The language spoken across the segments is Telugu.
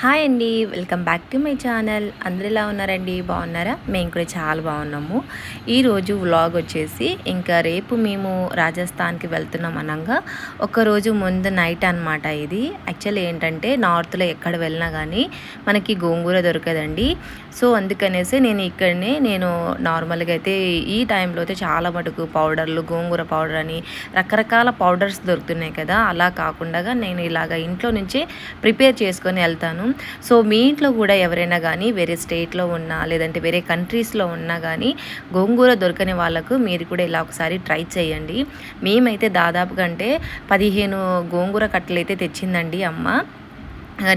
హాయ్ అండి welcome back to my channel. అందరు ఎలా ఉన్నారండి? బాగున్నారా? మేము కూడా చాలా బాగున్నాము. ఈరోజు వ్లాగ్ వచ్చేసి ఇంకా రేపు మేము రాజస్థాన్కి వెళ్తున్నాం అనగా. ఒకరోజు ముందు నైట్ అనమాట ఇది. యాక్చువల్లీ ఏంటంటే నార్త్లో ఎక్కడ వెళ్ళినా కానీ మనకి గోంగూర దొరకదండి. సో అందుకనేసి నేను ఇక్కడనే నేను నార్మల్గా అయితే ఈ టైంలో అయితే చాలా మటుకు పౌడర్లు గోంగూర పౌడర్ అని రకరకాల పౌడర్స్ దొరుకుతున్నాయి కదా! అలా కాకుండా నేను ఇలాగ ఇంట్లో నుంచి ప్రిపేర్ చేసుకొని వెళ్తాను. సో మీ ఇంట్లో కూడా ఎవరైనా కానీ వేరే స్టేట్లో ఉన్నా లేదంటే వేరే కంట్రీస్లో ఉన్నా కానీ గోంగూర దొరకని వాళ్ళకు మీరు కూడా ఇలా ఒకసారి ట్రై చేయండి. మేమైతే దాదాపుగా అంటే పదిహేను గోంగూర కట్టలు అయితే తెచ్చిందండి అమ్మ.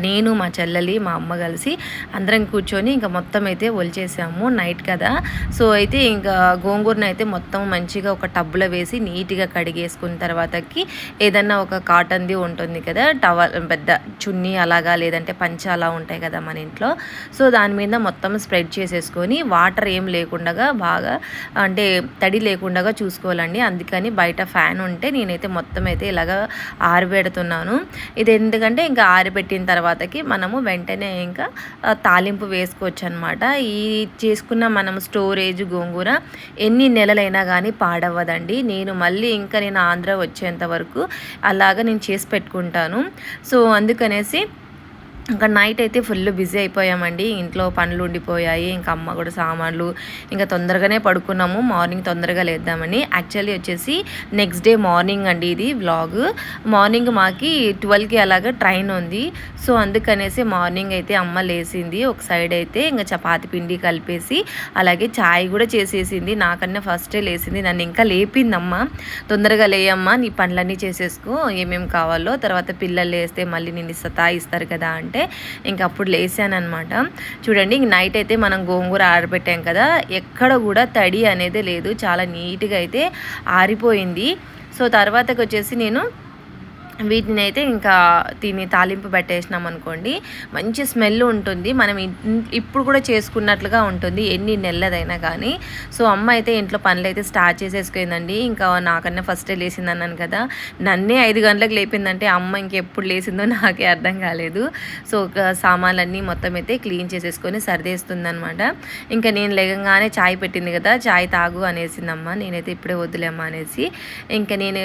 నేను మా చెల్లెలి మా అమ్మ కలిసి అందరం కూర్చొని ఇంకా మొత్తం అయితే ఒలిచేసాము నైట్ కదా. సో అయితే ఇంకా గోంగూరను అయితే మొత్తం మంచిగా ఒక టబ్లో వేసి నీట్గా కడిగేసుకున్న తర్వాతకి ఏదన్నా ఒక కాటన్ది ఉంటుంది కదా టవల్ పెద్ద చున్నీ అలాగా లేదంటే పంచ అలా ఉంటాయి కదా మన ఇంట్లో. సో దాని మీద మొత్తం స్ప్రెడ్ చేసేసుకొని వాటర్ ఏం లేకుండా బాగా అంటే తడి లేకుండా చూసుకోవాలండి. అందుకని బయట ఫ్యాన్ ఉంటే నేనైతే మొత్తం అయితే ఇలాగ ఆరిపెడుతున్నాను. ఇది ఎందుకంటే ఇంకా ఆరిపెట్టిన తర్వాతకి మనము వెంటనే ఇంకా తాలింపు వేసుకోవచ్చు అనమాట ఈ చేసుకున్న మనం స్టోరేజ్ గోంగూర ఎన్ని నెలలైనా కానీ పాడవ్వదండి. నేను మళ్ళీ ఇంకా నేను ఆంధ్ర వచ్చేంత వరకు అలాగ నేను చేసి పెట్టుకుంటాను. సో అందుకనేసి ఇంకా నైట్ అయితే ఫుల్ బిజీ అయిపోయామండి. ఇంట్లో పనులు ఉండిపోయాయి ఇంకా అమ్మ కూడా సామాన్లు ఇంకా తొందరగానే పడుకున్నాము. మార్నింగ్ తొందరగా లేద్దామని. యాక్చువల్లీ వచ్చేసి నెక్స్ట్ డే మార్నింగ్ అండి ఇది వ్లాగ్. మార్నింగ్ మాకి ట్వెల్వ్కి అలాగా ట్రైన్ ఉంది. సో అందుకనేసి మార్నింగ్ అయితే అమ్మ లేసింది. ఒక సైడ్ అయితే ఇంకా చపాతి పిండి కలిపేసి అలాగే ఛాయ్ కూడా చేసేసింది. నాకన్నా ఫస్టే లేసింది. నన్ను ఇంకా లేపింది అమ్మ తొందరగా లేయమ్మా నీ పనులన్నీ చేసేసుకో ఏమేమి కావాలో. తర్వాత పిల్లలు లేస్తే మళ్ళీ నేను ఇస్తా ఇస్తారు కదా అంటే అంటే ఇంక అప్పుడు లేసానమాట చూడండి ఇంక నైట్ అయితే మనం గోంగూర ఆరబెట్టాం కదా ఎక్కడ కూడా తడి అనేది లేదు. చాలా నీట్గా అయితే ఆరిపోయింది. సో తర్వాతకి వచ్చేసి నేను వీటిని అయితే ఇంకా తిని తాలింపు పెట్టేసినాం అనుకోండి. మంచి స్మెల్ ఉంటుంది. మనం ఇప్పుడు కూడా చేసుకున్నట్లుగా ఉంటుంది. ఎన్ని నెలలదైనా కానీ. సో అమ్మ అయితే ఇంట్లో పనులు అయితే స్టార్ట్ చేసేసుకుందండి. ఇంకా నాకన్నా ఫస్టే లేచింది అన్నాను కదా. నన్నే ఐదు గంటలకు లేపిందంటే అమ్మ ఇంకెప్పుడు లేచిందో నాకే అర్థం కాలేదు. సో సామాన్లన్నీ మొత్తం అయితే క్లీన్ చేసేసుకొని సర్దేస్తుంది అనమాట ఇంకా నేను లేగంగానే చాయ్ పెట్టింది కదా. చాయ్ తాగు అనేసిందమ్మ. నేనైతే ఇప్పుడే వద్దులేమ్మా అనేసి. ఇంకా నేను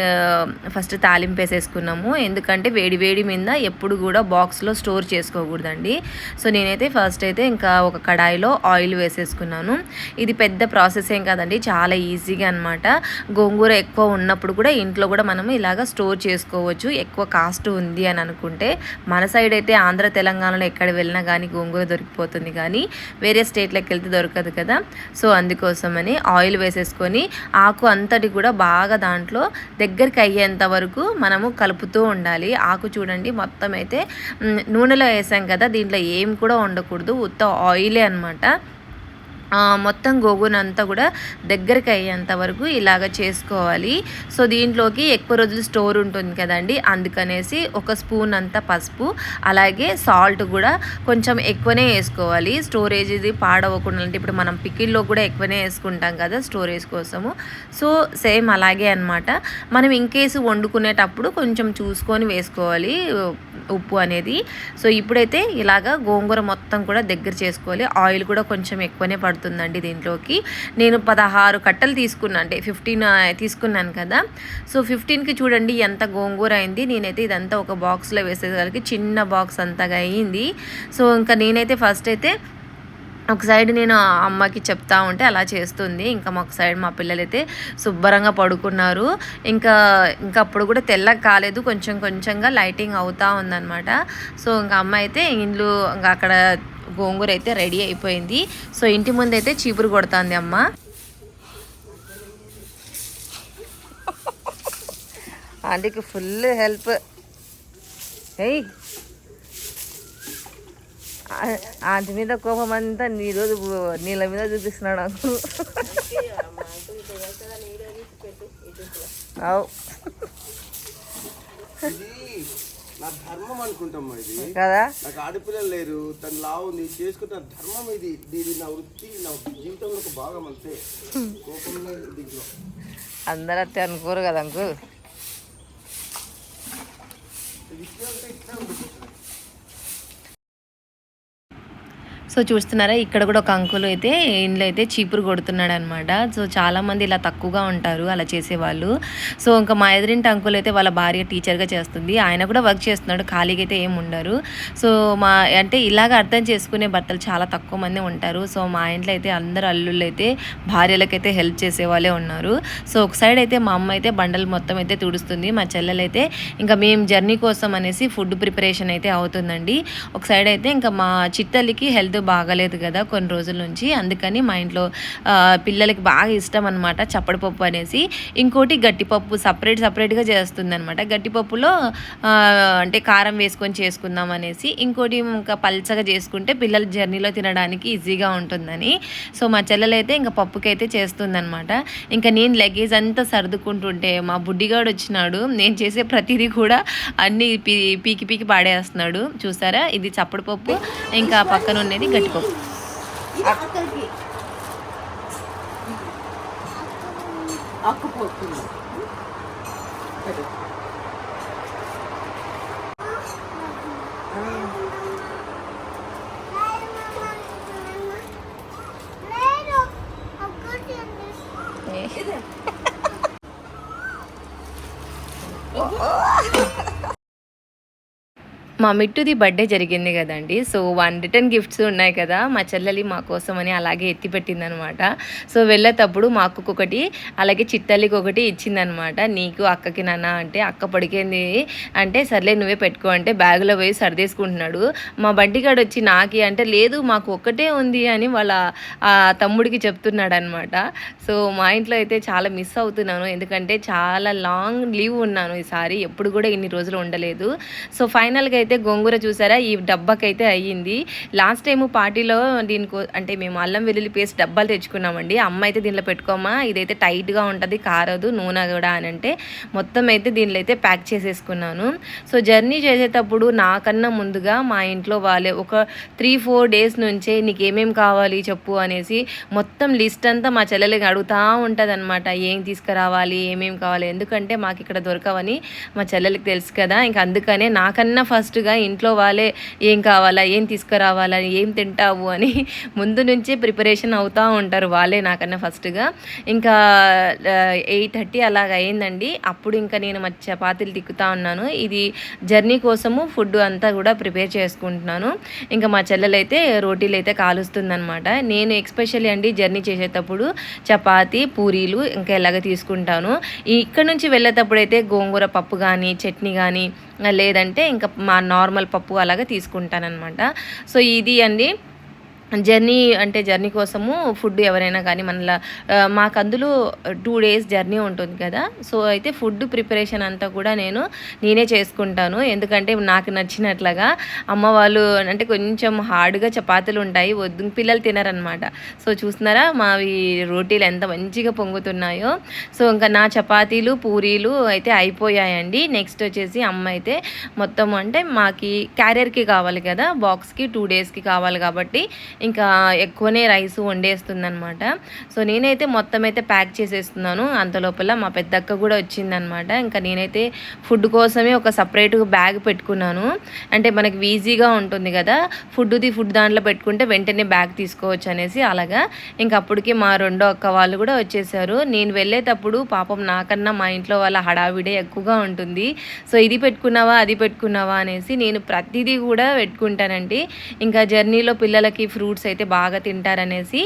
ఫస్ట్ తాలింపు వేసేసుకున్నాము. చేస్తాము ఎందుకంటే వేడి వేడి మీద ఎప్పుడు కూడా బాక్స్లో స్టోర్ చేసుకోకూడదండి. సో నేనైతే ఫస్ట్ అయితే ఇంకా ఒక కడాయిలో ఆయిల్ వేసేసుకున్నాను. ఇది పెద్ద ప్రాసెస్ ఏం కాదండి చాలా ఈజీగా అనమాట గోంగూర ఎక్కువ ఉన్నప్పుడు కూడా ఇంట్లో కూడా మనం ఇలాగ స్టోర్ చేసుకోవచ్చు. ఎక్కువ కాస్ట్ ఉంది అని అనుకుంటే మన సైడ్ అయితే ఆంధ్ర తెలంగాణలో ఎక్కడ వెళ్ళినా కానీ గోంగూర దొరికిపోతుంది కానీ వేరే స్టేట్లోకి వెళ్తే దొరకదు కదా. సో అందుకోసమని ఆయిల్ వేసేసుకొని ఆకు అంతటి కూడా బాగా దాంట్లో దగ్గరికి అయ్యేంత వరకు మనము కలుపుతూ కలుపుతూ ఉండాలి. ఆకు చూడండి మొత్తం అయితే నూనెలో వేసాం కదా దీంట్లో ఏం కూడా ఉండకూడదు ఉత్త ఆయిలే అనమాట మొత్తం గోగునంతా కూడా దగ్గరికి అయ్యేంత వరకు ఇలాగ చేసుకోవాలి. సో దీంట్లోకి ఎక్కువ రోజులు స్టోర్ ఉంటుంది కదండి. అందుకనేసి ఒక స్పూన్ అంతా పసుపు అలాగే సాల్ట్ కూడా కొంచెం ఎక్కువనే వేసుకోవాలి. స్టోరేజ్ ఇది పాడవకుండా అంటే ఇప్పుడు మనం పికిల్లో కూడా ఎక్కువనే వేసుకుంటాం కదా స్టోరేజ్ కోసము. సో సేమ్ అలాగే అనమాట మనం ఇంకేసి వండుకునేటప్పుడు కొంచెం చూసుకొని వేసుకోవాలి. ఉప్పు అనేది. సో ఇప్పుడైతే ఇలాగా గోంగూర మొత్తం కూడా దగ్గర చేసుకోవాలి. ఆయిల్ కూడా కొంచెం ఎక్కువనే పడుతుందండి దీంట్లోకి. నేను పదహారు కట్టలు తీసుకున్నా అంటే ఫిఫ్టీన్ తీసుకున్నాను కదా. సో ఫిఫ్టీన్కి చూడండి ఎంత గోంగూర అయింది. నేనైతే ఇదంతా ఒక బాక్స్లో వేసేసరికి చిన్న బాక్స్ అంతగా అయింది. సో ఇంకా నేనైతే ఫస్ట్ అయితే ఒక సైడ్ నేను అమ్మకి చెప్తా ఉంటే అలా చేస్తుంది. ఇంకా మాకు సైడ్ మా పిల్లలైతే శుభ్రంగా పడుకున్నారు. ఇంకా ఇంకా అప్పుడు కూడా తెల్లగా కాలేదు. కొంచెం కొంచెంగా లైటింగ్ అవుతూ ఉందన్నమాట. సో ఇంకా అమ్మ అయితే ఇండ్లు ఇంకా అక్కడ గోంగూర అయితే రెడీ అయిపోయింది. సో ఇంటి ముందు అయితే చీపురు కొడుతుంది అమ్మ. అందుకే ఫుల్ హెల్ప్. ఏయ్ ఆంటి మీద కోపం అంతా ఈరోజు నీళ్ళ మీద చూపిస్తున్నాడు అవు. నా ధర్మం అనుకుంటాం ఇది? కదా? నాకు ఆడపిల్లలు లేరు తను లా ఉంది చేసుకుంటున్న ధర్మం ఇది. ఇది నా వృత్తి నా జీవితంలో ఒక భాగం అంతే. కోపంలో దీంట్లో. అందరూ అట్టే అనుకోరు కదా అంకు ఇది ఇష్టం అంటే ఇష్టం సో చూస్తున్నారా ఇక్కడ కూడా ఒక అంకుల్ అయితే ఇంట్లో అయితే చీపురు కొడుతున్నాడు అనమాట సో చాలామంది ఇలా తక్కువగా ఉంటారు అలా చేసేవాళ్ళు. సో ఇంకా మా ఎదురింటి అంకుల్ అయితే వాళ్ళ భార్య టీచర్గా చేస్తుంది. ఆయన కూడా వర్క్ చేస్తున్నాడు ఖాళీగా అయితే ఏం ఉండరు. సో మా అంటే ఇలాగ అర్థం చేసుకునే భర్తలు చాలా తక్కువ మంది ఉంటారు. సో మా ఇంట్లో అయితే అందరు అల్లుళ్ళు అయితే భార్యలకైతే హెల్ప్ చేసేవాళ్ళే ఉన్నారు. సో ఒక సైడ్ అయితే మా అమ్మ అయితే బండలు మొత్తం అయితే తుడుస్తుంది మా చెల్లెలైతే ఇంకా మేము జర్నీ కోసం అనేసి ఫుడ్ ప్రిపరేషన్ అయితే అవుతుందండి. ఒక సైడ్ అయితే ఇంకా మా చిత్తల్లికి హెల్త్ బాగాలేదు కదా కొన్ని రోజుల నుంచి. అందుకని మా ఇంట్లో పిల్లలకి బాగా ఇష్టం అనమాట చప్పడిపప్పు అనేసి. ఇంకోటి గట్టిపప్పు సపరేట్ సపరేట్గా చేస్తుంది అనమాట గట్టిపప్పులో అంటే కారం వేసుకొని చేసుకుందాం అనేసి. ఇంకోటి ఇంకా పల్చగా చేసుకుంటే పిల్లల జర్నీలో తినడానికి ఈజీగా ఉంటుందని. సో మా చెల్లెలైతే ఇంకా పప్పుకైతే చేస్తుందనమాట ఇంకా నేను లగేజ్ అంతా సర్దుకుంటుంటే మా బుడ్డిగాడు వచ్చినాడు. నేను చేసే ప్రతిదీ కూడా అన్ని పీ పీకి పీకి పాడేస్తున్నాడు. చూసారా? ఇది చప్పడి పప్పు. ఇంకా పక్కన ఉండేది కట్టుకో. అక్కపోతుంది మా మిట్టుది బర్త్డే జరిగింది కదండి. సో వన్ రిటర్న్ గిఫ్ట్స్ ఉన్నాయి కదా మా చెల్లెలి మా కోసం అని అలాగే ఎత్తి పెట్టిందనమాట. సో వెళ్ళేటప్పుడు మా అక్కకు ఒకటి అలాగే చిత్తల్లికి ఒకటి ఇచ్చిందనమాట. నీకు అక్కకి నాన్న అంటే అక్క పడికేంది అంటే సర్లే నువ్వే పెట్టుకో అంటే బ్యాగులో పోయి సర్దేసుకుంటున్నాడు. మా బండిగాడు వచ్చి నాకి అంటే లేదు మాకు ఒక్కటే ఉంది అని వాళ్ళ తమ్ముడికి చెప్తున్నాడు అనమాట సో మా ఇంట్లో అయితే చాలా మిస్ అవుతున్నాను. ఎందుకంటే చాలా లాంగ్ లీవ్ ఉన్నాను ఈసారి. ఎప్పుడు కూడా ఇన్ని రోజులు ఉండలేదు. సో ఫైనల్గా అయితే గోంగూర చూసారా? ఈ డబ్బాకైతే అయ్యింది. లాస్ట్ టైం పార్టీలో దీనికో అంటే మేము అల్లం వెల్లుల్లి పేస్ట్ డబ్బాలు తెచ్చుకున్నామండి. అమ్మ అయితే దీనిలో పెట్టుకోమా ఇదైతే టైట్గా ఉంటుంది కారదు నూనె కూడా అని అంటే మొత్తం అయితే దీనిలో అయితే ప్యాక్ చేసేసుకున్నాను. సో జర్నీ చేసేటప్పుడు నాకన్నా ముందుగా మా ఇంట్లో వాళ్ళే ఒక త్రీ ఫోర్ డేస్ నుంచే నీకు ఏమేమి కావాలి చెప్పు అనేసి మొత్తం లిస్ట్ అంతా మా చెల్లెలకి అడుగుతూ ఉంటుంది అనమాట ఏం తీసుకురావాలి ఏమేమి కావాలి? ఎందుకంటే మాకు ఇక్కడ దొరకవని మా చెల్లెలకి తెలుసు కదా ఇంకా అందుకనే నాకన్నా ఫస్ట్ ముందుగా ఇంట్లో వాళ్ళే ఏం కావాలా? ఏం తీసుకురావాలా? ఏం తింటావు? అని ముందు నుంచే ప్రిపరేషన్ అవుతూ ఉంటారు వాళ్ళే నాకన్నా ఫస్ట్గా. ఇంకా ఎయిట్ థర్టీ అలాగ అయిందండి. అప్పుడు ఇంకా నేను మా చపాతీలు తిక్కుతా ఉన్నాను. ఇది జర్నీ కోసము ఫుడ్ అంతా కూడా ప్రిపేర్ చేసుకుంటున్నాను. ఇంకా మా చెల్లెలైతే రోటీలు అయితే కాలుస్తుందనమాట నేను ఎక్స్పెషల్లీ అండి జర్నీ చేసేటప్పుడు చపాతి పూరీలు ఇంకా ఇలాగ తీసుకుంటాను. ఇక్కడ నుంచి వెళ్ళేటప్పుడు అయితే గోంగూర పప్పు కానీ చట్నీ కానీ లేదంటే ఇంకా మా నార్మల్ పప్పు అలాగా తీసుకుంటానమాట సో ఇది అండి. జర్నీ అంటే జర్నీ కోసము ఫుడ్ ఎవరైనా కానీ మనలా మాకు అందులో టూ డేస్ జర్నీ ఉంటుంది కదా. సో అయితే ఫుడ్ ప్రిపరేషన్ అంతా కూడా నేను నేనే చేసుకుంటాను. ఎందుకంటే నాకు నచ్చినట్లుగా అమ్మ వాళ్ళు అంటే కొంచెం హార్డ్గా చపాతీలు ఉంటాయి వద్దు పిల్లలు తినరనమాట సో చూస్తున్నారా మావి రోటీలు ఎంత మంచిగా పొంగుతున్నాయో. సో ఇంకా నా చపాతీలు పూరీలు అయితే అయిపోయాయండి. నెక్స్ట్ వచ్చేసి అమ్మ అయితే మొత్తం అంటే మాకి క్యారియర్కి కావాలి కదా బాక్స్కి టూ డేస్కి కావాలి కాబట్టి ఇంకా ఎక్కువనే రైస్ వండేస్తుంది అనమాట సో నేనైతే మొత్తం అయితే ప్యాక్ చేసేస్తున్నాను. అంత లోపల మా పెద్దక్క కూడా వచ్చిందనమాట ఇంకా నేనైతే ఫుడ్ కోసమే ఒక సపరేట్ బ్యాగ్ పెట్టుకున్నాను. అంటే మనకి ఈజీగా ఉంటుంది కదా ఫుడ్ది ఫుడ్ దాంట్లో పెట్టుకుంటే వెంటనే బ్యాగ్ తీసుకోవచ్చు అనేసి అలాగా. ఇంకా అప్పటికి మా రెండో అక్క వాళ్ళు కూడా వచ్చేసారు. నేను వెళ్ళేటప్పుడు పాపం నాకన్నా మా ఇంట్లో వాళ్ళ హడావిడే ఎక్కువగా ఉంటుంది. సో ఇది పెట్టుకున్నావా అది పెట్టుకున్నావా అనేసి నేను ప్రతిదీ కూడా పెట్టుకుంటానండి. ఇంకా జర్నీలో పిల్లలకి ఫ్రూట్స్ అయితే బాగా తింటారనేసి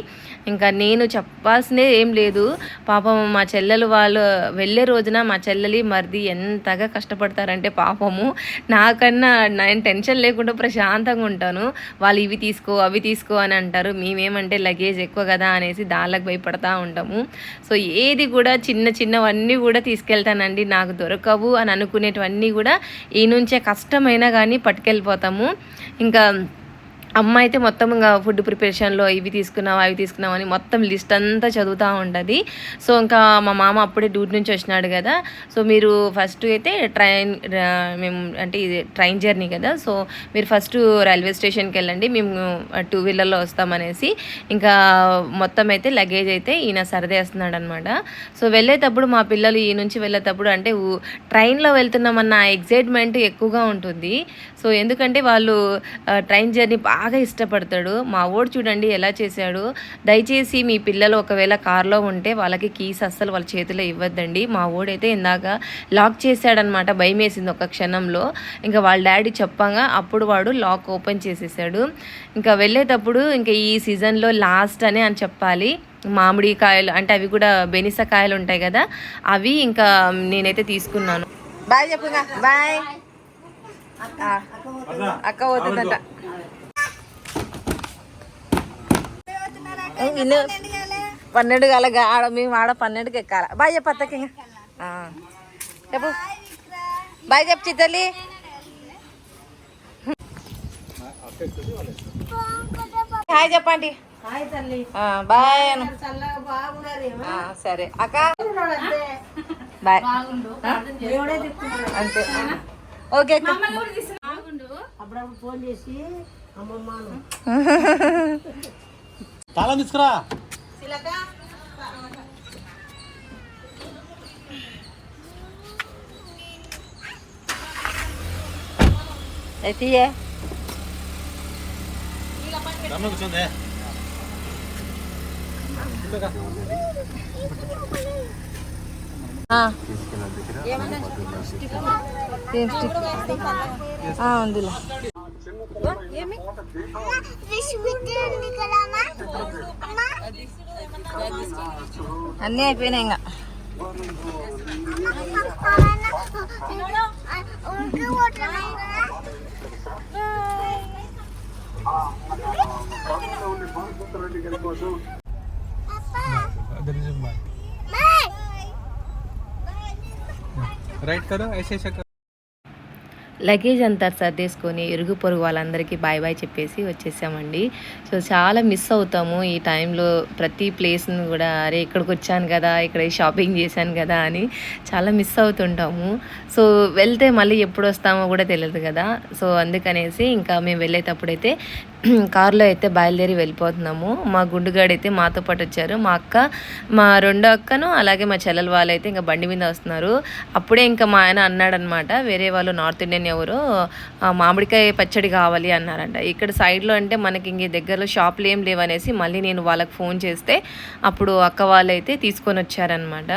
ఇంకా నేను చెప్పాల్సిందే ఏం లేదు. పాపం మా చెల్లెలు వాళ్ళు వెళ్ళే రోజున మా చెల్లెలి మరిది ఎంతగా కష్టపడతారంటే పాపము నాకన్నా నేను టెన్షన్ లేకుండా ప్రశాంతంగా ఉంటాను. వాళ్ళు ఇవి తీసుకో అవి తీసుకో అని అంటారు. మేమేమంటే లగేజ్ ఎక్కువ కదా అనేసి దాళ్ళకు భయపడతా ఉంటాము. సో ఏది కూడా చిన్న చిన్నవన్నీ కూడా తీసుకెళ్తానండి. నాకు దొరకవు అని అనుకునేటివన్నీ కూడా ఈ నుంచే కష్టమైనా కానీ పట్టుకెళ్ళిపోతాము. ఇంకా అమ్మ అయితే మొత్తం ఇంకా ఫుడ్ ప్రిపరేషన్లో ఇవి తీసుకున్నావా అవి తీసుకున్నావా అని మొత్తం లిస్ట్ అంతా చదువుతూ ఉంటుంది. సో ఇంకా మా మామ అప్పుడే డ్యూటీ నుంచి వచ్చినాడు కదా. సో మీరు ఫస్ట్ అయితే ట్రైన్ మేము అంటే ఇది ట్రైన్ జర్నీ కదా. సో మీరు ఫస్ట్ రైల్వే స్టేషన్కి వెళ్ళండి మేము టూ వీలర్లో వస్తామనేసి ఇంకా మొత్తం అయితే లగేజ్ అయితే ఈయన సరదేస్తున్నాడు అనమాట సో వెళ్ళేటప్పుడు మా పిల్లలు ఈ నుంచి వెళ్ళేటప్పుడు అంటే ట్రైన్లో వెళ్తున్నామన్న ఎగ్జైట్మెంట్ ఎక్కువగా ఉంటుంది. సో ఎందుకంటే వాళ్ళు ట్రైన్ జర్నీ బాగా బాగా ఇష్టపడతాడు. మా ఓడు చూడండి ఎలా చేశాడు. దయచేసి మీ పిల్లలు ఒకవేళ కార్లో ఉంటే వాళ్ళకి కీస్ అస్సలు వాళ్ళ చేతిలో ఇవ్వద్దండి. మా ఓడైతే ఇందాక లాక్ చేశాడనమాట భయం వేసింది ఒక క్షణంలో. ఇంకా వాళ్ళ డాడీ చెప్పగా అప్పుడు వాడు లాక్ ఓపెన్ చేసేసాడు. ఇంకా వెళ్ళేటప్పుడు ఇంకా ఈ సీజన్లో లాస్ట్ అని అని చెప్పాలి. మామిడి కాయలు అంటే అవి కూడా బెనిస కాయలు ఉంటాయి కదా అవి ఇంకా నేనైతే తీసుకున్నాను. బాయ్ చెప్పు బాయ్. అక్క పోతుందంట. విను పన్నెండు కాలగా ఆడ మేము ఆడ పన్నెండుకి ఎక్కాల. బాయ్ చెప్పు అత్తకి. చెప్పు. బాయ్ చెప్పు చిత్తలి హాయ్ చెప్పండి. ఆ, బాయ్ సరే. అక్క. బాయ్? అంతే. ఓకే అక్క. తాళం తీసుకురా అయితే రమ్మ కూర్చోండి. ఉందిలే ఫిష్ పెట్టండి కదా అమ్మా అమ్మా అన్నీ అయిపోయినాయి ఇంకా ఉడికి పోతున్నాయి కదా राइट करो ऐसे ऐसे करो లగేజ్ అంతా సర్దేసుకొని ఇరుగు పొరుగు వాళ్ళందరికీ బాయ్ బాయ్ చెప్పేసి వచ్చేసామండి. సో చాలా మిస్ అవుతాము ఈ టైంలో ప్రతి ప్లేస్ని కూడా అరే ఇక్కడికి వచ్చాను కదా ఇక్కడ షాపింగ్ చేశాను కదా అని చాలా మిస్ అవుతుంటాము. సో వెళ్తే మళ్ళీ ఎప్పుడు వస్తామో కూడా తెలియదు కదా. సో అందుకనేసి ఇంకా మేము వెళ్ళేటప్పుడైతే కారులో అయితే బయలుదేరి వెళ్ళిపోతున్నాము. మా గుండుగాడు అయితే మాతో పాటు వచ్చారు. మా అక్క మా రెండో అక్కను అలాగే మా చెల్లెలు వాళ్ళు అయితే ఇంకా బండి మీద వస్తున్నారు. అప్పుడే ఇంకా మా ఆయన అన్నాడనమాట వేరే వాళ్ళు నార్త్ ఇండియన్ ఎవరో మామిడికాయ పచ్చడి కావాలి అన్నారంట. ఇక్కడ సైడ్లో అంటే మనకి ఇంక దగ్గరలో షాపులు ఏం లేవనేసి మళ్ళీ నేను వాళ్ళకి ఫోన్ చేస్తే అప్పుడు అక్క వాళ్ళు అయితే తీసుకొని వచ్చారనమాట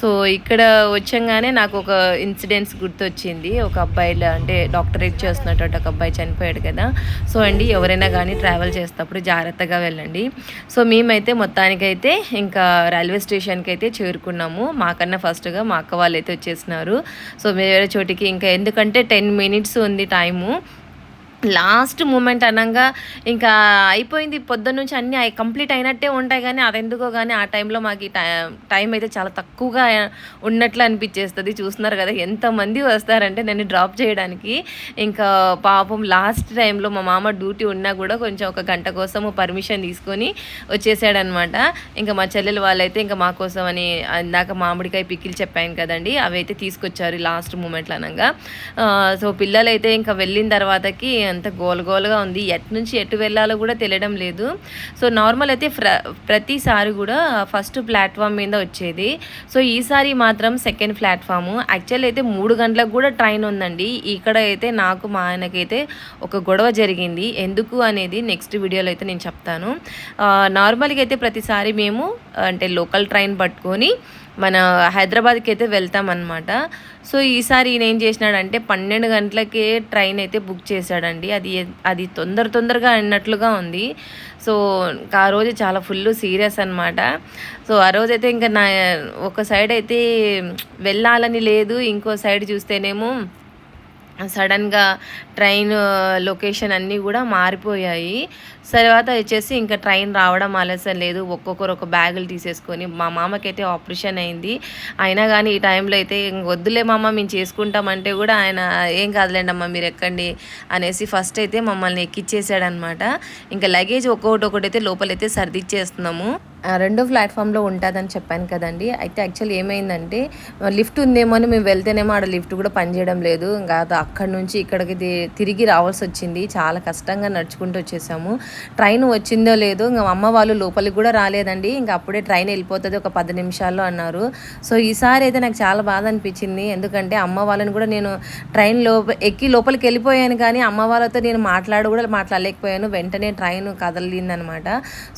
సో ఇక్కడ వచ్చంగానే నాకు ఒక ఇన్సిడెంట్స్ గుర్తొచ్చింది. ఒక అబ్బాయిలో అంటే డాక్టరేట్ చేస్తున్నటువంటి ఒక అబ్బాయి చనిపోయాడు కదా. సో అండి ఎవరైనా కానీ ట్రావెల్ చేసేటప్పుడు జాగ్రత్తగా వెళ్ళండి. సో మేమైతే మొత్తానికైతే ఇంకా రైల్వే స్టేషన్కి అయితే చేరుకున్నాము. మాకన్నా ఫస్ట్గా మా అక్క వాళ్ళు అయితే వచ్చేసినారు. సో వేరే చోటికి ఇంకా ఎందుకంటే టెన్ మినిట్స్ ఉంది టైము లాస్ట్ మూమెంట్ అనగా ఇంకా అయిపోయింది. పొద్దున్న నుంచి అన్నీ కంప్లీట్ అయినట్టే ఉంటాయి కానీ అదెందుకో కానీ ఆ టైంలో మాకు టై- టైం అయితే చాలా తక్కువగా ఉన్నట్లు అనిపించేస్తుంది. చూస్తున్నారు కదా ఎంతమంది వస్తారంటే నన్ను డ్రాప్ చేయడానికి. ఇంకా పాపం లాస్ట్ టైంలో మా మామ డ్యూటీ ఉన్నా కూడా కొంచెం ఒక గంట కోసము పర్మిషన్ తీసుకొని వచ్చేసాడనమాట. ఇంకా మా చెల్లెలు వాళ్ళైతే ఇంకా మా కోసం అని ఇందాక మామిడికాయ పిక్కిలు చెప్పాను కదండి అవి అయితే తీసుకొచ్చారు లాస్ట్ మూమెంట్లో అనగా. సో పిల్లలైతే ఇంకా వెళ్ళిన తర్వాతకి అంత గోలగోలుగా ఉంది. ఎటు నుంచి ఎటు వెళ్ళాలో కూడా తెలియడం లేదు. సో నార్మల్ అయితే ఫ్ర ప్రతిసారి కూడా ఫస్ట్ ప్లాట్ఫామ్ మీద వచ్చేది. సో ఈసారి మాత్రం సెకండ్ ప్లాట్ఫాము యాక్చువల్ అయితే మూడు గంటలకు కూడా ట్రైన్ ఉందండి. ఇక్కడ అయితే నాకు మా ఆయనకైతే ఒక గొడవ జరిగింది. ఎందుకు అనేది నెక్స్ట్ వీడియోలో అయితే నేను చెప్తాను. నార్మల్గా అయితే ప్రతిసారి మేము అంటే లోకల్ ట్రైన్ పట్టుకొని మన హైదరాబాద్కి అయితే వెళ్తామన్నమాట. సో ఈసారి ఈయన ఏం చేసినాడంటే పన్నెండు గంటలకే ట్రైన్ అయితే బుక్ చేశాడండి. అది అది తొందర తొందరగా అన్నట్లుగా ఉంది. సో ఇంకా ఆ రోజు చాలా ఫుల్ సీరియస్ అనమాట సో ఆ రోజు అయితే ఇంకా నా ఒక సైడ్ అయితే వెళ్ళాలని లేదు. ఇంకో సైడ్ చూస్తేనేమో సడన్గా ట్రైన్ లొకేషన్ అన్నీ కూడా మారిపోయాయి. తర్వాత వచ్చేసి ఇంకా ట్రైన్ రావడం ఆలస్యం లేదు. ఒక్కొక్కరు ఒక బ్యాగులు తీసేసుకొని మా మామకైతే ఆపరేషన్ అయింది. అయినా కానీ ఈ టైంలో అయితే వద్దులే మామ మేము చేసుకుంటామంటే కూడా ఆయన ఏం కాదులేండి అమ్మ మీరు ఎక్కండి అనేసి ఫస్ట్ అయితే మమ్మల్ని ఎక్కిచ్చేసాడనమాట ఇంకా లగేజ్ ఒక్కొక్కటి ఒకటి అయితే లోపలైతే సర్దిచ్చేస్తున్నాము. రెండో ప్లాట్ఫామ్లో ఉంటుందని చెప్పాను కదండి. అయితే యాక్చువల్లీ ఏమైందంటే లిఫ్ట్ ఉందేమో అని మేము వెళ్తేనేమో ఆడ లిఫ్ట్ కూడా పనిచేయడం లేదు. ఇంకా అక్కడి నుంచి ఇక్కడికి తిరిగి రావాల్సి వచ్చింది. చాలా కష్టంగా నడుచుకుంటూ వచ్చేసాము. ట్రైన్ వచ్చిందో లేదో ఇంకా అమ్మ వాళ్ళు లోపలికి కూడా రాలేదండి. ఇంకా అప్పుడే ట్రైన్ వెళ్ళిపోతుంది ఒక పది నిమిషాల్లో అన్నారు. సో ఈసారి అయితే నాకు చాలా బాధ అనిపించింది. ఎందుకంటే అమ్మ వాళ్ళని కూడా నేను ట్రైన్ లోప ఎక్కి లోపలికి వెళ్ళిపోయాను కానీ అమ్మ వాళ్ళతో నేను మాట్లాడు కూడా మాట్లాడలేకపోయాను. వెంటనే ట్రైన్ కదలిందనమాట.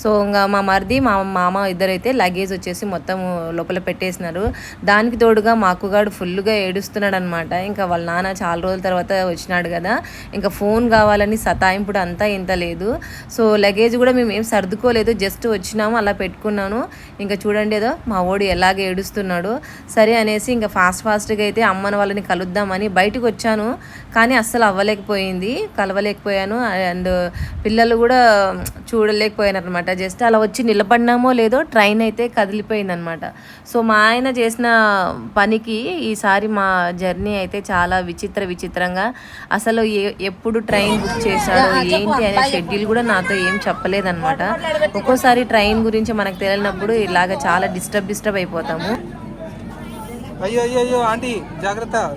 సో ఇంకా మా మరిది మా మామ ఇద్దరైతే లగేజ్ వచ్చేసి మొత్తం లోపల పెట్టేసినారు. దానికి తోడుగా మా అక్కుగాడు ఫుల్గా ఏడుస్తున్నాడు అనమాట ఇంకా వాళ్ళ నాన్న చాలా రోజుల తర్వాత వచ్చినాడు కదా. ఇంకా ఫోన్ కావాలని సతాయింపుడు అంతా ఇంత లేదు. సో లగేజ్ కూడా మేము ఏం సర్దుకోలేదు. జస్ట్ వచ్చినాము అలా పెట్టుకున్నాను. ఇంకా చూడండి ఏదో మా ఓడి ఎలాగ ఏడుస్తున్నాడు. సరే అనేసి ఇంకా ఫాస్ట్ ఫాస్ట్గా అయితే అమ్మని వాళ్ళని కలుద్దామని బయటకు వచ్చాను. కానీ అస్సలు అవ్వలేకపోయింది. కలవలేకపోయాను. అండ్ పిల్లలు కూడా చూడలేకపోయాను అనమాట జస్ట్ అలా వచ్చి నిలబడినాము. లేదో ట్రైన్ అయితే కదిలిపోయిందనమాట. సో మా ఆయన చేసిన పనికి ఈసారి మా జర్నీ అయితే చాలా విచిత్ర విచిత్రంగా. అసలు ఏ- ఎప్పుడు ట్రైన్ బుక్ చేశాడో ఏంటి అనే షెడ్యూల్ కూడా నాతో ఏం చెప్పలేదన్నమాట ఒక్కోసారి ట్రైన్ గురించి మనకు తెలియనప్పుడు ఇలాగ చాలా డిస్టర్బ్ డిస్టర్బ్ అయిపోతాము. అయ్యో అయ్యో అయ్యో ఆంటీ జాగ్రత్త.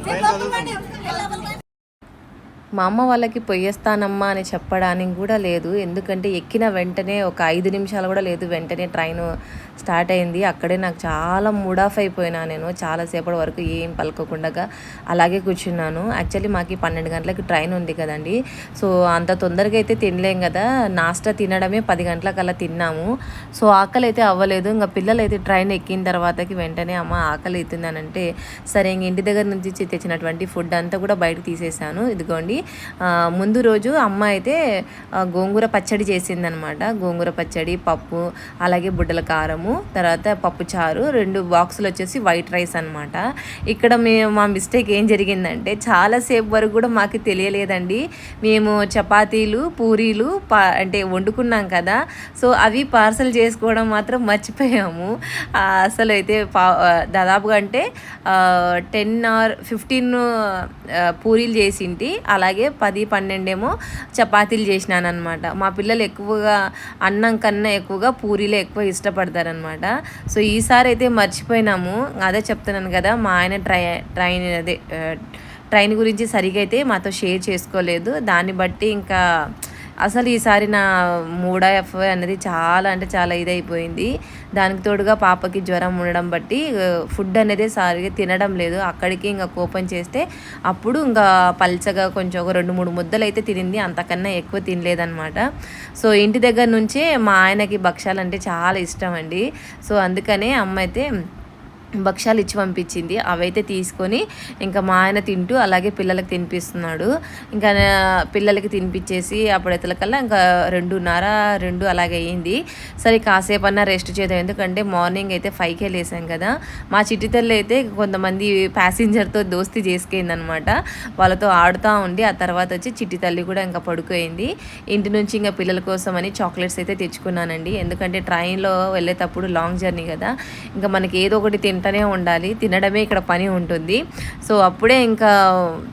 మా అమ్మ వాళ్ళకి పొయ్యేస్తానమ్మా అని చెప్పడానికి కూడా లేదు. ఎందుకంటే ఎక్కిన వెంటనే ఒక ఐదు నిమిషాలు కూడా లేదు. వెంటనే ట్రైన్ స్టార్ట్ అయింది. అక్కడే నాకు చాలా మూడ్ ఆఫ్ అయిపోయినా నేను. చాలాసేపటి వరకు ఏం పలకకుండా అలాగే కూర్చున్నాను. యాక్చువల్లీ మాకు పన్నెండు గంటలకి ట్రైన్ ఉంది కదండి. సో అంత తొందరగా అయితే తినలేం కదా. నాస్టా తినడమే పది గంటలకల్లా తిన్నాము. సో ఆకలి అయితే అవ్వలేదు. ఇంకా పిల్లలు అయితే ట్రైన్ ఎక్కిన తర్వాతకి వెంటనే అమ్మ ఆకలి అవుతుంది అంటే సరే ఇంక ఇంటి దగ్గర నుంచి తెచ్చినటువంటి ఫుడ్ అంతా కూడా బయటకు తీసేసాను ఇదిగోండి ముందు రోజు అమ్మ అయితే గోంగూర పచ్చడి చేసిందనమాట. గోంగూర పచ్చడి పప్పు అలాగే బుడ్డల కారము తర్వాత పప్పు చారు రెండు బాక్సులు వచ్చేసి వైట్ రైస్ అనమాట. ఇక్కడ మేము మా మిస్టేక్ ఏం జరిగిందంటే చాలాసేపు వరకు కూడా మాకు తెలియలేదండి. మేము చపాతీలు పూరీలు పా అంటే వండుకున్నాం కదా. సో అవి పార్సల్ చేసుకోవడం మాత్రం మర్చిపోయాము. అసలు అయితే పా దాదాపుగా అంటే టెన్ ఆర్ ఫిఫ్టీన్ పూరీలు చేసింటి. అలాగే పది పన్నెండేమో చపాతీలు చేసినాను అనమాట మా పిల్లలు ఎక్కువగా అన్నం కన్నా ఎక్కువగా పూరీలే ఎక్కువ ఇష్టపడతారనమాట సో ఈసారి అయితే మర్చిపోయినాము. అదే చెప్తున్నాను కదా మా ఆయన ట్రై ట్రైన్ అదే ట్రైన్ గురించి సరిగా అయితే మాతో షేర్ చేసుకోలేదు. దాన్ని బట్టి ఇంకా అసలు ఈసారి నా మూడా ఎఫ్ అనేది చాలా అంటే చాలా ఇదైపోయింది. దానికి తోడుగా పాపకి జ్వరం ఉండడం బట్టి ఫుడ్ అనేది సరిగా తినడం లేదు. అక్కడికి ఇంకా కోపం చేస్తే అప్పుడు ఇంకా పల్చగా కొంచెం ఒక రెండు మూడు ముద్దలు అయితే తినింది. అంతకన్నా ఎక్కువ తినలేదన్నమాట. సో ఇంటి దగ్గర నుంచే మా ఆయనకి భక్ష్యాలు అంటే చాలా ఇష్టం అండి. సో అందుకనే అమ్మ అయితే భక్ష్యాలు ఇచ్చి పంపించింది. అవైతే తీసుకొని ఇంకా మా ఆయన తింటూ అలాగే పిల్లలకి తినిపిస్తున్నాడు. ఇంకా పిల్లలకి తినిపించేసి అప్పుడైతలకల్లా ఇంకా రెండున్నర రెండు అలాగే అయ్యింది సరే కాసేపు అన్నా రెస్ట్ చేద్దాం. ఎందుకంటే మార్నింగ్ అయితే ఫైవ్కే వెళ్ళేసాం కదా. మా చిట్టితల్లి అయితే కొంతమంది ప్యాసింజర్తో దోస్తీ చేసుకుందనమాట వాళ్ళతో ఆడుతూ ఉండి ఆ తర్వాత వచ్చి చిట్టి తల్లి కూడా ఇంకా పడుకోయింది. ఇంటి నుంచి ఇంకా పిల్లల కోసం అని చాక్లెట్స్ అయితే తెచ్చుకున్నానండి. ఎందుకంటే ట్రైన్లో వెళ్ళేటప్పుడు లాంగ్ జర్నీ కదా. ఇంకా మనకి ఏదో ఒకటి తింటూనే ఉండాలి. తినడమే ఇక్కడ పని ఉంటుంది. సో అప్పుడే ఇంకా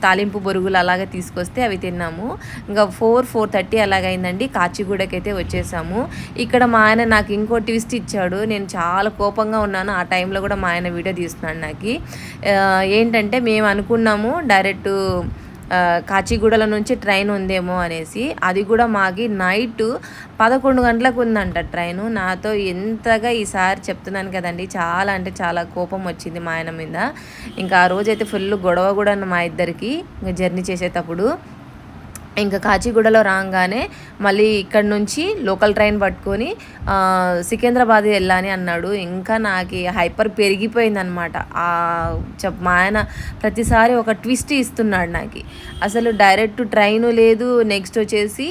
తాలింపు బొరుగులు అలాగే తీసుకొస్తే అవి తిన్నాము. ఇంకా ఫోర్ ఫోర్ థర్టీ అలాగైందండి. కాచిగూడకైతే వచ్చేసాము. ఇక్కడ మా ఆయన నాకు ఇంకో ట్విస్ట్ ఇచ్చాడు. నేను చాలా కోపంగా ఉన్నాను. ఆ టైంలో కూడా మా ఆయన వీడియో తీస్తున్నాడు నాకు. ఏంటంటే మేము అనుకున్నాము డైరెక్ట్ కాచిగూడల నుంచి ట్రైన్ ఉందేమో అనేసి అది కూడా మాకి నైట్ పదకొండు గంటలకు ఉందంట ట్రైన్. నాతో ఎంతగా ఈసారి చెప్తున్నాను కదండి చాలా అంటే చాలా కోపం వచ్చింది మా ఆయన మీద. ఇంకా ఆ రోజైతే ఫుల్ గొడవ కూడా మా ఇద్దరికి ఇంకా జర్నీ చేసేటప్పుడు. ఇంకా కాచిగూడలో రాగానే మళ్ళీ ఇక్కడ నుంచి లోకల్ ట్రైన్ పట్టుకొని సికింద్రాబాద్ వెళ్ళాలి అన్నాడు. ఇంకా నాకు హైపర్ పెరిగిపోయింది అనమాట చెప్ మా ఆయన ప్రతిసారి ఒక ట్విస్ట్ ఇస్తున్నాడు నాకు. అసలు డైరెక్ట్ ట్రైన్ లేదు నెక్స్ట్ వచ్చేసి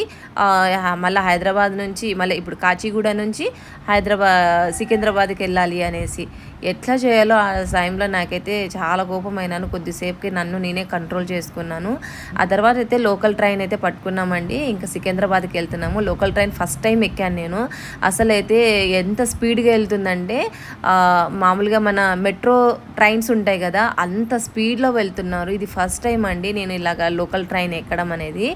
మళ్ళీ హైదరాబాద్ నుంచి మళ్ళీ ఇప్పుడు కాచిగూడ నుంచి హైదరాబాద్ సికింద్రాబాద్కి వెళ్ళాలి అనేసి. ఎట్లా చేయాలో ఆ టైంలో నాకైతే చాలా కోపమైనాను. కొద్దిసేపుకి నన్ను నేనే కంట్రోల్ చేసుకున్నాను. ఆ తర్వాత అయితే లోకల్ ట్రైన్ అయితే పట్టుకున్నామండి. ఇంకా సికింద్రాబాద్కి వెళ్తున్నాము. లోకల్ ట్రైన్ ఫస్ట్ టైం ఎక్కాను నేను. అసలైతే ఎంత స్పీడ్గా వెళ్తుందంటే మామూలుగా మన మెట్రో ట్రైన్స్ ఉంటాయి కదా అంత స్పీడ్లో వెళ్తున్నారు. ఇది ఫస్ట్ టైం అండి నేను ఇలాగా లోకల్ ట్రైన్ ఎక్కడం అనేది.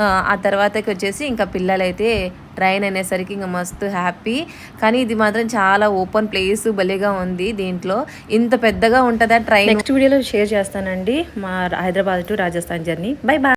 ఆ, ఆ తర్వాతకి వచ్చేసి అనేసి ఇంకా పిల్లలైతే ట్రైన్ అనేసరికి ఇంకా మస్తు హ్యాపీ. కానీ ఇది మాత్రం చాలా ఓపెన్ ప్లేస్ భలేగా ఉంది దీంట్లో. ఇంత పెద్దగా ఉంటుందా ట్రైన్? నెక్స్ట్ వీడియోలో షేర్ చేస్తానండి మా Hyderabad to Rajasthan journey. Bye bye